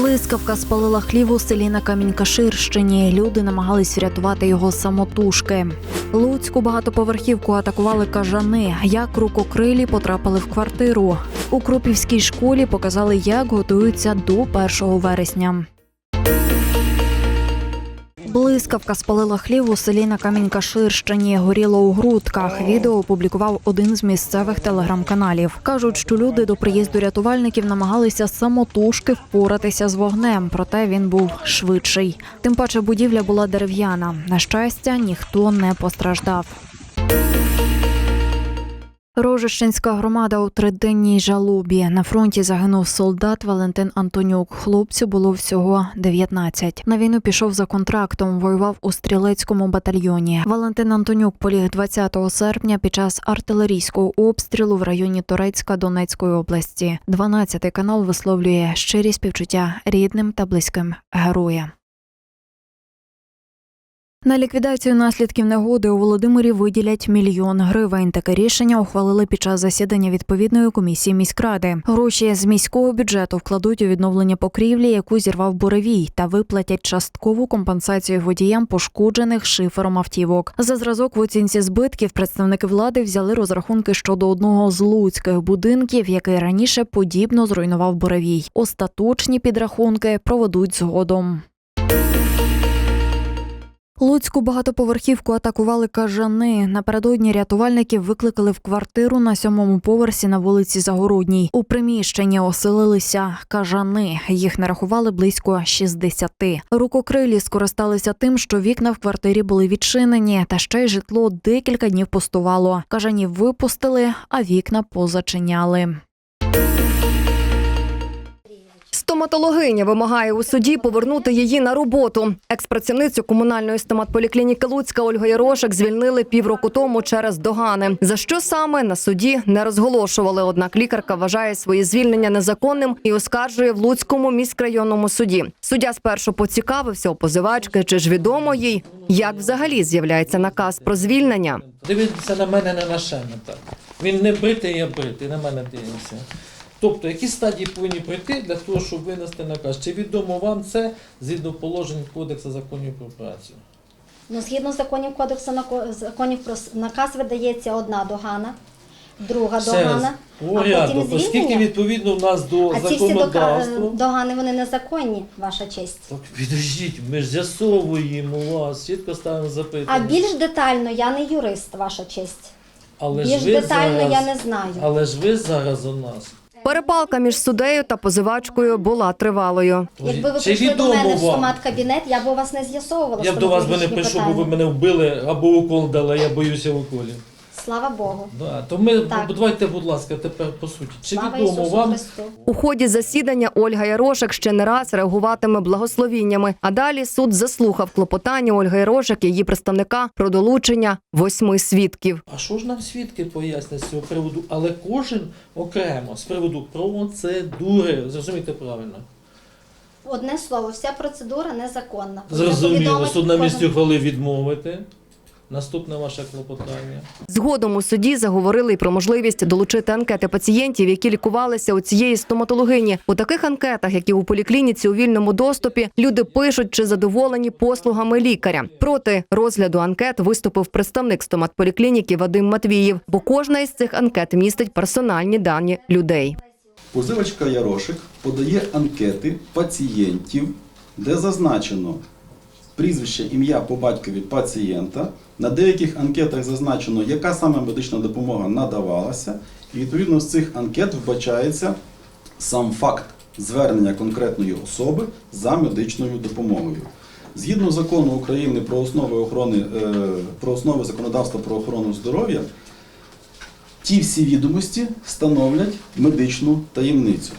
Блискавка спалила хлів у селі на Камінь-Каширщині. Люди намагались врятувати його самотужки. Луцьку багатоповерхівку атакували кажани. Як рукокрилі потрапили в квартиру. У Крупівській школі показали, як готуються до 1 вересня. Блискавка спалила хлів у селі на Камінь-Каширщині. Горіло у грудках. Відео опублікував один з місцевих телеграм-каналів. Кажуть, що люди до приїзду рятувальників намагалися самотужки впоратися з вогнем, проте він був швидший. Тим паче будівля була дерев'яна. На щастя, ніхто не постраждав. Рожищенська громада у триденній жалобі. На фронті загинув солдат Валентин Антонюк. Хлопцю було всього 19. На війну пішов за контрактом, воював у стрілецькому батальйоні. Валентин Антонюк поліг 20 серпня під час артилерійського обстрілу в районі Торецька Донецької області. 12 канал висловлює щирі співчуття рідним та близьким героя. На ліквідацію наслідків негоди у Володимирі виділять мільйон гривень. Таке рішення ухвалили під час засідання відповідної комісії міськради. Гроші з міського бюджету вкладуть у відновлення покрівлі, яку зірвав буревій, та виплатять часткову компенсацію водіям пошкоджених шифером автівок. За зразок в оцінці збитків представники влади взяли розрахунки щодо одного з луцьких будинків, який раніше подібно зруйнував буревій. Остаточні підрахунки проведуть згодом. Луцьку багатоповерхівку атакували кажани. Напередодні рятувальників викликали в квартиру на сьомому поверсі на вулиці Загородній. У приміщенні оселилися кажани. Їх нарахували близько 60. Рукокрилі скористалися тим, що вікна в квартирі були відчинені, та ще й житло декілька днів пустувало. Кажанів випустили, а вікна позачиняли. Стоматологиня вимагає у суді повернути її на роботу. Експрацівницю комунальної стоматполіклініки Луцька Ольга Ярошек звільнили півроку тому через догани. За що саме на суді не розголошували. Однак лікарка вважає своє звільнення незаконним і оскаржує в Луцькому міськрайонному суді. Суддя спершу поцікавився у позивачки, чи ж відомо їй, як взагалі з'являється наказ про звільнення. Дивіться на мене не на шеме так. Він не бритий, я бритий, на мене дивимося. Тобто, які стадії повинні пройти для того, щоб винести наказ? Чи відомо вам це згідно положень Кодексу законів про працю? Ну, згідно законів кодексу законів про наказ видається одна догана, друга Все догана, а порядок, потім оскільки відповідно в нас до А ці всі законодавства. догани вони незаконні, ваша честь. Так підождіть, ми ж з'ясовуємо вас, чітко ставимо запитання. А більш детально я не юрист, ваша честь. Але більш ж ви детально зараз, я не знаю. Але ж ви зараз у нас. Перепалка між суддею та позивачкою була тривалою. Якби ви Чи прийшли до відомо мене в вам? стомат-кабінет, я б у вас не з'ясовувала. Я б до вас би не стоматологічні прийшов, бо ви питання. мене вбили або укол дали, я боюся уколів. Слава Богу. Да, то ми Так. давайте, будь ласка, тепер по суті. Чи Слава відомо Ісусу вам Христу. У ході засідання Ольга Ярошек ще не раз реагуватиме благословіннями. А далі суд заслухав клопотання Ольги Ярошек, її представника про долучення восьми свідків. А що ж нам свідки пояснять з цього приводу? Але кожен окремо з приводу процедури. Зрозумійте правильно. Одне слово, вся процедура незаконна. Зрозуміло, суд на місці ухвалив відмовити. Наступне ваше клопотання. Згодом у суді заговорили й про можливість долучити анкети пацієнтів, які лікувалися у цієї стоматологині. У таких анкетах, які у поліклініці у вільному доступі, люди пишуть, чи задоволені послугами лікаря. Проти розгляду анкет виступив представник стоматполіклініки Вадим Матвіїв, бо кожна із цих анкет містить персональні дані людей. Позивачка Ярошик подає анкети пацієнтів, де зазначено прізвище, ім'я по батькові пацієнта. На деяких анкетах зазначено, яка саме медична допомога надавалася. І відповідно з цих анкет вбачається сам факт звернення конкретної особи за медичною допомогою. Згідно закону України про основи охорони, е, про основи законодавства про охорону здоров'я, ті всі відомості становлять медичну таємницю.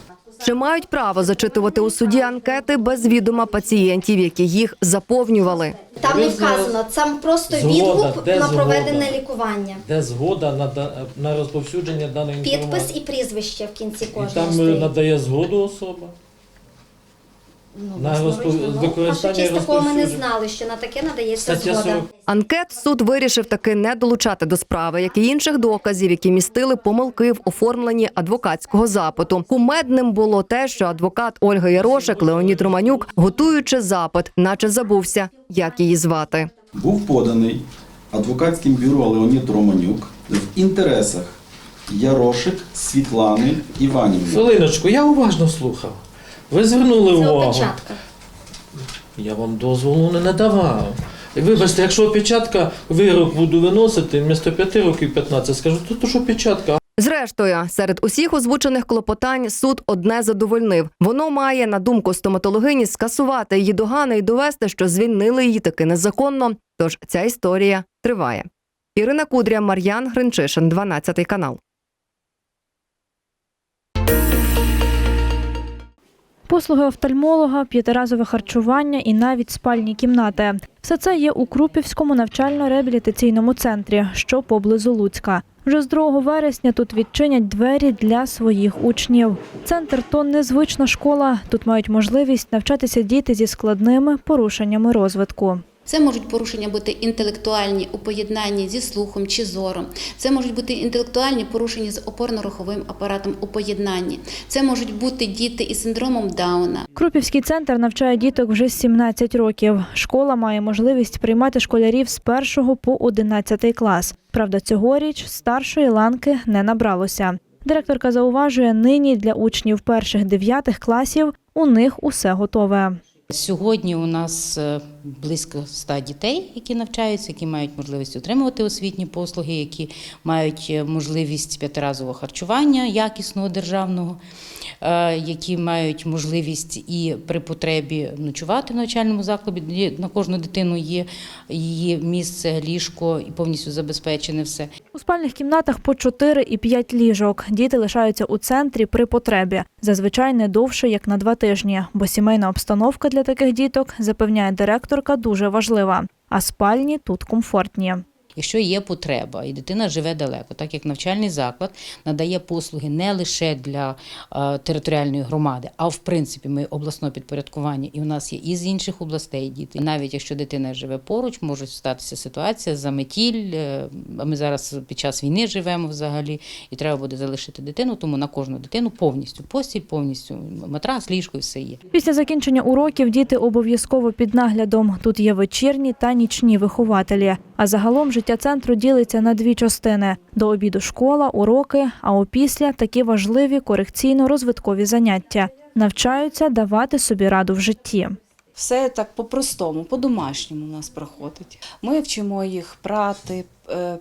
Чи мають право зачитувати у суді анкети без відома пацієнтів, які їх заповнювали? Там не вказано, там просто Згода, відгук на згода? проведене лікування. Де згода на, да- на розповсюдження даної інформації? Підпис і прізвище в кінці І кожного там е, стоїть. надає згоду особа. Ну, На власноруч, розпо- ну, такого ми не розповсюдження. знали, що на таке надається Стаття згода. 40. Анкет суд вирішив таки не долучати до справи, як і інших доказів, які містили помилки в оформленні адвокатського запиту. Кумедним було те, що адвокат Ольга Ярошек Леонід Романюк, готуючи запит, наче забувся, як її звати. Був поданий адвокатським бюро Леонід Романюк в інтересах Ярошик Світлани Іванівни. Хвилиночку, я уважно слухав. Ви звернули Це увагу. опечатка. Я вам дозволу не надавав. Вибачте, якщо опечатка, вирок буду виносити, вмісто 5 років 15, скажу, то, то що печатка. Зрештою, серед усіх озвучених клопотань суд одне задовольнив. Воно має, на думку стоматологині, скасувати її догани і довести, що звільнили її таки незаконно. Тож ця історія триває. Ірина Кудря, Мар'ян Гринчишин, 12 канал. Послуги офтальмолога, п'ятиразове харчування і навіть спальні кімнати. Все це є у Крупівському навчально-реабілітаційному центрі, що поблизу Луцька. Вже з 2 вересня тут відчинять двері для своїх учнів. Центр то незвична школа. Тут мають можливість навчатися діти зі складними порушеннями розвитку. Це можуть порушення бути інтелектуальні у поєднанні зі слухом чи зором. Це можуть бути інтелектуальні порушення з опорно-руховим апаратом у поєднанні. Це можуть бути діти із синдромом Дауна. Крупівський центр навчає діток вже з 17 років. Школа має можливість приймати школярів з 1 по 11 клас. Правда, цьогоріч старшої ланки не набралося. Директорка зауважує, нині для учнів перших дев'ятих класів у них усе готове. Сьогодні у нас е, близько 100 дітей, які навчаються, які мають можливість отримувати освітні послуги, які мають е, можливість п'ятиразового харчування якісного державного, е, які мають можливість і при потребі ночувати в навчальному закладі. На кожну дитину є її місце, ліжко і повністю забезпечене все. У спальних кімнатах по 4 і 5 ліжок. Діти лишаються у центрі при потребі. Зазвичай не довше, як на два тижні, бо сімейна обстановка для таких діток, запевняє директорка, дуже важлива. А спальні тут комфортні. Якщо є потреба і дитина живе далеко, так як навчальний заклад надає послуги не лише для е, територіальної громади, а в принципі ми обласне підпорядкування, і у нас є і з інших областей діти. Навіть якщо дитина живе поруч, може статися ситуація заметіль. е, А ми зараз під час війни живемо взагалі, і треба буде залишити дитину, тому на кожну дитину повністю постіль, повністю матрас, ліжко і все є. Після закінчення уроків діти обов'язково під наглядом. Тут є вечірні та нічні вихователі. А загалом життя центру ділиться на дві частини: до обіду школа, уроки, а опісля такі важливі корекційно-розвиткові заняття. Навчаються давати собі раду в житті. Все так по-простому, по-домашньому у нас проходить. Ми вчимо їх прати,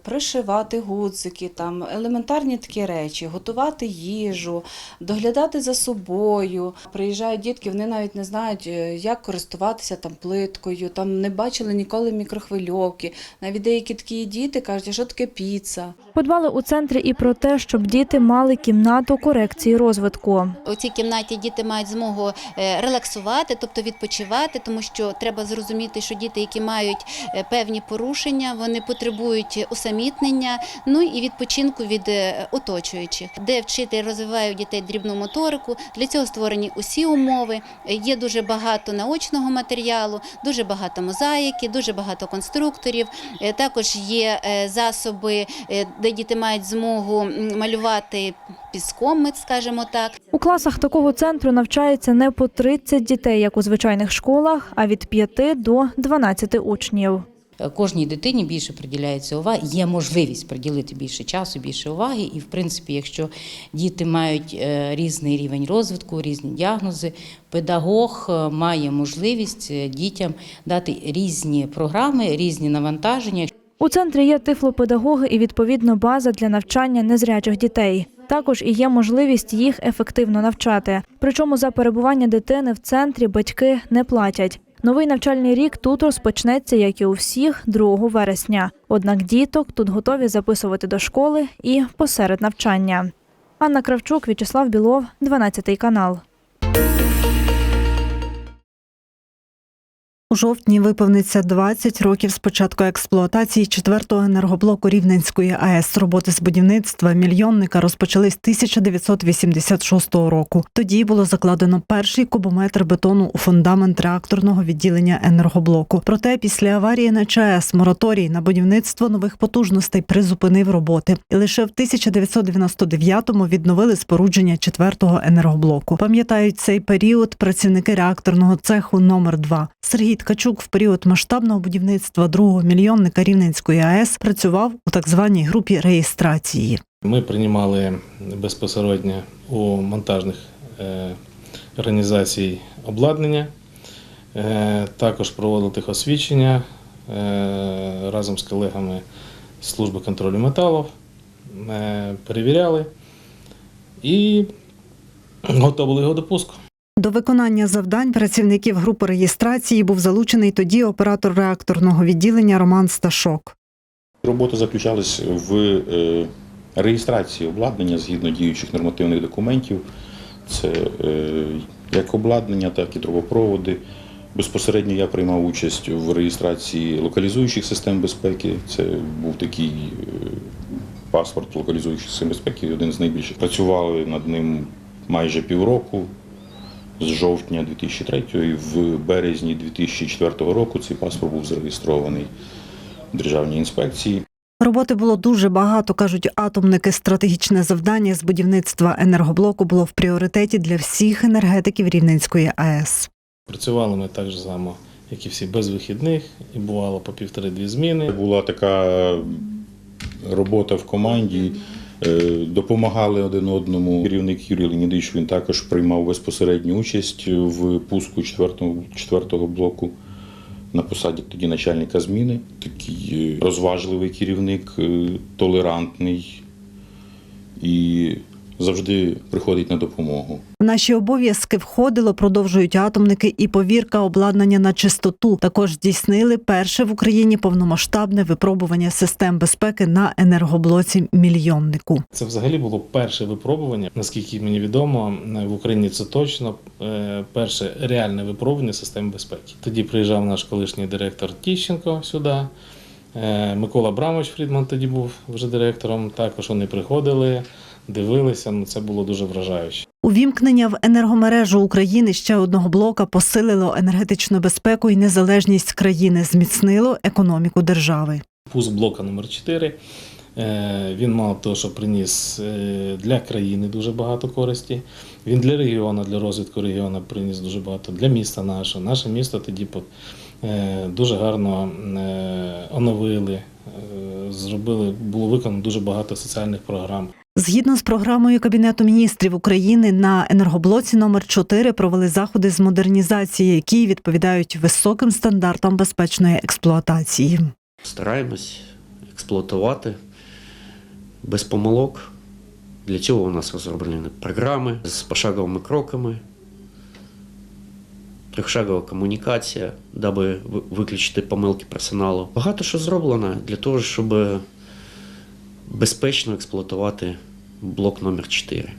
пришивати гудзики, там елементарні такі речі, готувати їжу, доглядати за собою. Приїжджають дітки, вони навіть не знають, е, як користуватися там плиткою, там не бачили ніколи мікрохвильовки. Навіть деякі такі діти кажуть, що таке піца. Подбали у центрі і про те, щоб діти мали кімнату корекції розвитку. У цій кімнаті діти мають змогу е, релаксувати, тобто відпочивати, тому що треба зрозуміти, що діти, які мають е, певні порушення, вони потребують усамітнення, ну і відпочинку від е, оточуючих, де вчитель розвиває у дітей дрібну моторику. Для цього створені усі умови. Є дуже багато наочного матеріалу, дуже багато мозаїки, дуже багато конструкторів. Е, Також є е, засоби, де діти мають змогу малювати піском, ми скажімо так. У класах такого центру навчається не по 30 дітей, як у звичайних школах, а від 5 до 12 учнів. Кожній дитині більше приділяється уваги, є можливість приділити більше часу, більше уваги. І, в принципі, якщо діти мають е, різний рівень розвитку, різні діагнози, педагог е, має можливість е, дітям дати різні програми, різні навантаження. У центрі є тифлопедагоги і відповідно база для навчання незрячих дітей. Також і є можливість їх ефективно навчати. Причому за перебування дитини в центрі батьки не платять. Новий навчальний рік тут розпочнеться, як і у всіх, 2 вересня. Однак діток тут готові записувати до школи і посеред навчання. Анна Кравчук, В'ячеслав Білов, 12 канал. У жовтні виповниться 20 років з початку експлуатації четвертого енергоблоку Рівненської АЕС. Роботи з будівництва мільйонника розпочались 1986 року. Тоді було закладено перший кубометр бетону у фундамент реакторного відділення енергоблоку. Проте після аварії на ЧАЕС мораторій на будівництво нових потужностей призупинив роботи, і лише в 1999-му відновили спорудження четвертого енергоблоку. Пам'ятають цей період працівники реакторного цеху номер 2 Сергій Ткачук в період масштабного будівництва другого мільйонника Рівненської АЕС працював у так званій групі реєстрації. Ми приймали безпосередньо у монтажних е, організацій обладнання, е, також проводили техосвідчення е, разом з колегами служби контролю металів, перевіряли і готували його до пуску. До виконання завдань працівників групи реєстрації був залучений тоді оператор реакторного відділення Роман Сташок. Робота заключалась в е, реєстрації обладнання згідно діючих нормативних документів. Це е, як обладнання, так і трубопроводи. Безпосередньо я приймав участь в реєстрації локалізуючих систем безпеки. Це був такий е, паспорт локалізуючих систем безпеки, один з найбільших. Працювали над ним майже півроку. З жовтня 2003 і в березні 2004 року цей паспорт був зареєстрований в Державній інспекції. Роботи було дуже багато, кажуть атомники. Стратегічне завдання з будівництва енергоблоку було в пріоритеті для всіх енергетиків Рівненської АЕС. Працювали ми так же само, як і всі, без вихідних, і бувало по півтори-дві зміни. Була така робота в команді, допомагали один одному. Керівник Юрій Леонідович він також приймав безпосередню участь в пуску 4-го блоку. На посаді тоді начальника зміни. Такий е, розважливий керівник, е, толерантний і завжди приходить на допомогу. В наші обов'язки входило, продовжують атомники, і повірка обладнання на чистоту. Також здійснили перше в Україні повномасштабне випробування систем безпеки на енергоблоці мільйоннику. Це взагалі було перше випробування, наскільки мені відомо, в Україні це точно е, перше реальне випробування системи безпеки. Тоді приїжджав наш колишній директор Тіщенко сюди. е, Микола Брамович Фрідман тоді був вже директором. Також вони приходили, дивилися. Ну це було дуже вражаюче. Увімкнення в енергомережу України ще одного блока посилило енергетичну безпеку і незалежність країни, зміцнило економіку держави. Пуск блока номер 4 е, Він мало того, що приніс е, для країни дуже багато користі. Він для регіону, для розвитку регіону приніс дуже багато для міста нашого. Наше місто тоді е, дуже гарно оновили, зробили, було виконано дуже багато соціальних програм. Згідно з програмою Кабінету міністрів України на енергоблоці номер 4 провели заходи з модернізації, які відповідають високим стандартам безпечної експлуатації. Стараємось експлуатувати без помилок. Для цього у нас розроблені програми з пошаговими кроками, трьохшагова комунікація, даби виключити помилки персоналу. Багато що зроблено для того, щоб безпечно експлуатувати блок номер 4.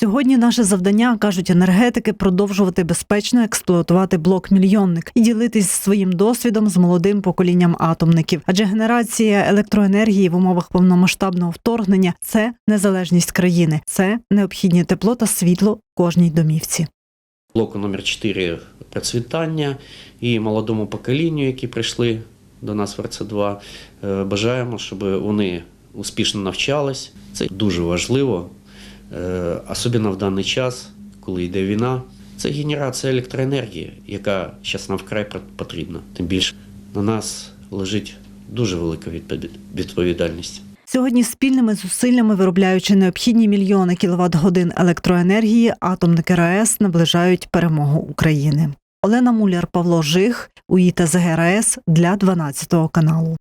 Сьогодні наше завдання кажуть енергетики продовжувати безпечно експлуатувати блок мільйонник і ділитись своїм досвідом з молодим поколінням атомників. Адже генерація електроенергії в умовах повномасштабного вторгнення це незалежність країни, це необхідні тепло та світло кожній домівці. блоку номер 4 процвітання і молодому поколінню, які прийшли до нас в РЦ2. Е, Бажаємо, щоб вони успішно навчались. Це дуже важливо, е, особливо в даний час, коли йде війна. Це генерація електроенергії, яка зараз нам вкрай потрібна. Тим більше на нас лежить дуже велика відповід- відповідальність. Сьогодні спільними зусиллями, виробляючи необхідні мільйони кіловат годин електроенергії, атомники РАЕС наближають перемогу України. Олена Муляр, Павло Жих, УІТА ЗГРАЕС для 12 каналу.